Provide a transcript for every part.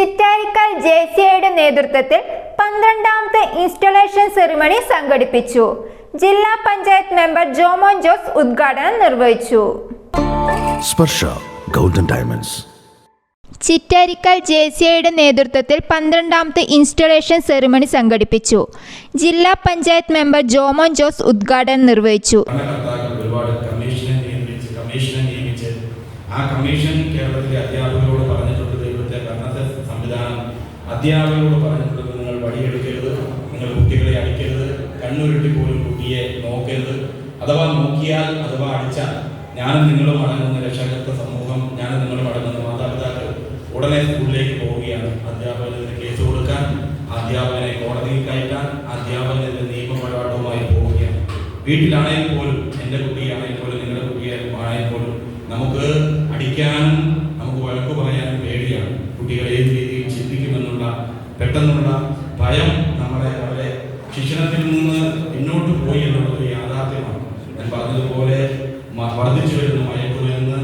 Chittarikkal J C ഐയുടെ നേതൃത്വത്തിൽ പന്ത്രണ്ടാമത്തെ ഇൻസ്റ്റലേഷൻ സെറിമണി സംഘടിപ്പിച്ചു. ജില്ലാ പഞ്ചായത്ത് മെമ്പർ ജോമോൻ ജോസ് ഉദ്ഘാടനം നിർവഹിച്ചു. Sparsha golden diamonds. Chittarikkal J C ഐയുടെ നേതൃത്വത്തിൽ പന്ത്രണ്ടാമത്തെ ഇൻസ്റ്റലേഷൻ സെറിമണി സംഘടിപ്പിച്ചു. ജില്ലാ പഞ്ചായത്ത് മെമ്പർ ജോമോൻ ജോസ് ഉദ്ഘാടനം നിർവഹിച്ചു. ആ കമ്മീഷൻ കേരളത്തിലെ അധ്യാപകരോട് സംവിധാനം അധ്യാപകരോട് പറഞ്ഞിട്ടുള്ളത് നിങ്ങൾ വഴിയെടുക്കരുത് നിങ്ങൾ കുട്ടികളെ അടിക്കരുത് കണ്ണുരുട്ടി പോലും കുട്ടിയെ നോക്കരുത്. അഥവാ നോക്കിയാൽ അഥവാ അടിച്ചാൽ ഞാനും നിങ്ങളും അടങ്ങുന്ന രക്ഷകർത്ത സമൂഹം ഞാനും നിങ്ങളും അടങ്ങുന്ന മാതാപിതാക്കൾ ഉടനെ സ്കൂളിലേക്ക് പോവുകയാണ്. അധ്യാപകനെതിരെ കേസ് കൊടുക്കാൻ അധ്യാപകനെ കോടതിയിൽ കയറ്റാൻ അധ്യാപകനെതിരെ നിയമ പോരാട്ടവുമായി പോവുകയാണ്. വീട്ടിലാണെങ്കിൽ പോലും എന്റെ കുട്ടിയാണെങ്കിൽ പോലും നിങ്ങളുടെ കുട്ടിയെ ആണെങ്കിൽ പോലും നമുക്ക് അടിക്കാനും നമുക്ക് വഴക്ക് പറയാനും പെട്ടെന്നുള്ള ഭയം നമ്മളെ അവരെ ശിക്ഷണത്തിൽ നിന്ന് പിന്നോട്ട് പോയി എന്നുള്ളത് യാഥാർത്ഥ്യമാണ്. ഞാൻ പറഞ്ഞതുപോലെ വർദ്ധിച്ചു വരുന്ന മയക്കുമരുന്ന്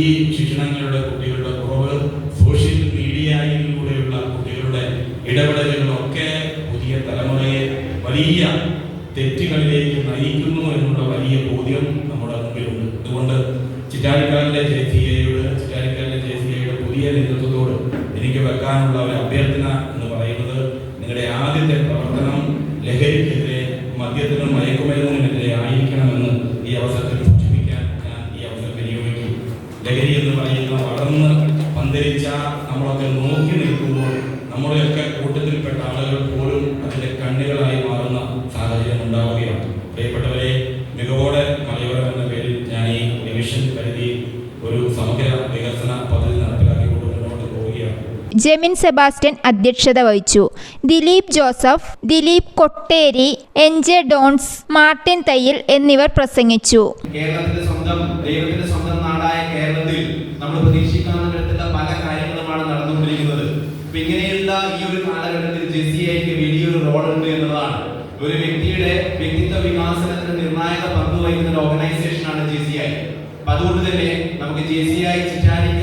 ഈ ശിക്ഷണങ്ങളുടെ കുട്ടികളുടെ കുറവ് സോഷ്യൽ മീഡിയയിലൂടെയുള്ള കുട്ടികളുടെ ഇടപെടലുകളൊക്കെ പുതിയ തലമുറയെ വലിയ തെറ്റുകളിലേക്ക് നയിക്കുന്നു എന്നുള്ള വലിയ ബോധ്യം നമ്മുടെ മുമ്പിലുണ്ട്. അതുകൊണ്ട് ചിറ്റാരിക്കാലിലെ ജെ സി എയുടെ ചിറ്റാരിക്കാലിലെ ജെ സി എയുടെ പുതിയ നേതൃത്വത്തോട് എനിക്ക് വെക്കാനുള്ള ഒരു അഭ്യർത്ഥന നിങ്ങളുടെ ആദ്യത്തെ പ്രവർത്തനം ലഹരിക്കെതിരെ മദ്യത്തിനും മയക്കുമരുന്നിനെതിരെ ആയിരിക്കണമെന്ന് ഈ അവസരത്തിൽ സൂചിപ്പിക്കാൻ ഞാൻ ഈ അവസരം വിനിയോഗിക്കും ലഹരി എന്ന് പറയുന്ന വളർന്ന് പന്തരിച്ച നമ്മളൊക്കെ നോക്കി നിൽക്കുമ്പോൾ നമ്മുടെയൊക്കെ കൂട്ടത്തിൽപ്പെട്ട ആളുകൾ പോലും അതിന്റെ കണ്ണുകളായി മാറുന്ന സാഹചര്യം ഉണ്ടാവുകയാണ്. പ്രിയപ്പെട്ടവരെ മികവോടെ മലയോരം എന്ന പേരിൽ ഞാൻ ഈ ഡിവിഷൻ കരുതി ഒരു സമഗ്ര ജെമിൻ സെബാസ്റ്റ്യൻ അധ്യക്ഷത വഹിച്ചു. Dileep Joseph Dileep Kotteri N J Dons Martin Thayyil എന്നിവർ പ്രസംഗിച്ചു. കേരളത്തിന്റെ സ്വന്തം ദൈവത്തിന്റെ സ്വന്തം നാടായ കേരളത്തിൽ നമ്മൾ ഈ ഒരു വലിയൊരു ഒരു വ്യക്തിയുടെ വ്യക്തിത്വ വികാസനത്തിന് നിർണായക പങ്ക് വഹിക്കുന്ന ഒരു ഓർഗനൈസേഷനാണ് ജെ സി ഐ അതുകൊണ്ട് തന്നെ നമുക്ക് ജെ സി ഐ ചിറ്റാരിക്കലിലൂടെ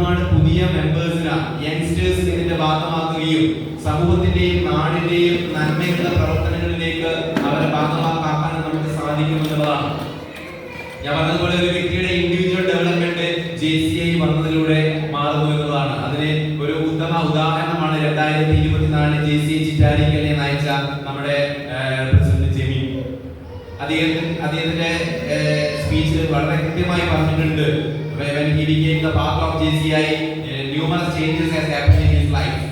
ഒരുപാട് പുതിയ മെമ്പേഴ്സിനെ യങ്സ്റ്റേഴ്സ് ഇതിന്റെ ഭാഗമാക്കുകയും സമൂഹത്തിന്റെയും നാടിന്റെയും നന്മയുള്ള പ്രവർത്തനങ്ങളിലേക്ക് അവരെ ഭാഗമാക്കാൻ നമുക്ക് സാധിക്കുമെന്നുള്ളതാണ് ഞാൻ പറഞ്ഞതുപോലെ ഒരു വ്യക്തിയുടെ individual development J C I വന്നതിലൂടെ മാറുന്നു എന്നതാണ് അതിന് ഒരു ഉത്തമ ഉദാഹരണമാണ് രണ്ടായിരത്തി ഇരുപത്തിനാല് ജെ സി ഐ ചിറ്റാരിക്കലിനെ നയിച്ച നമ്മുടെ പ്രസിഡന്റ് ജെമി. അദ്ദേഹത്തിന് അദ്ദേഹത്തിന്റെ സ്പീച്ചിൽ വളരെ കൃത്യമായി പറഞ്ഞിട്ടുണ്ട്. When he became the part of JCI, uh, numerous changes has happened in his life.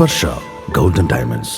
Sparsha golden diamonds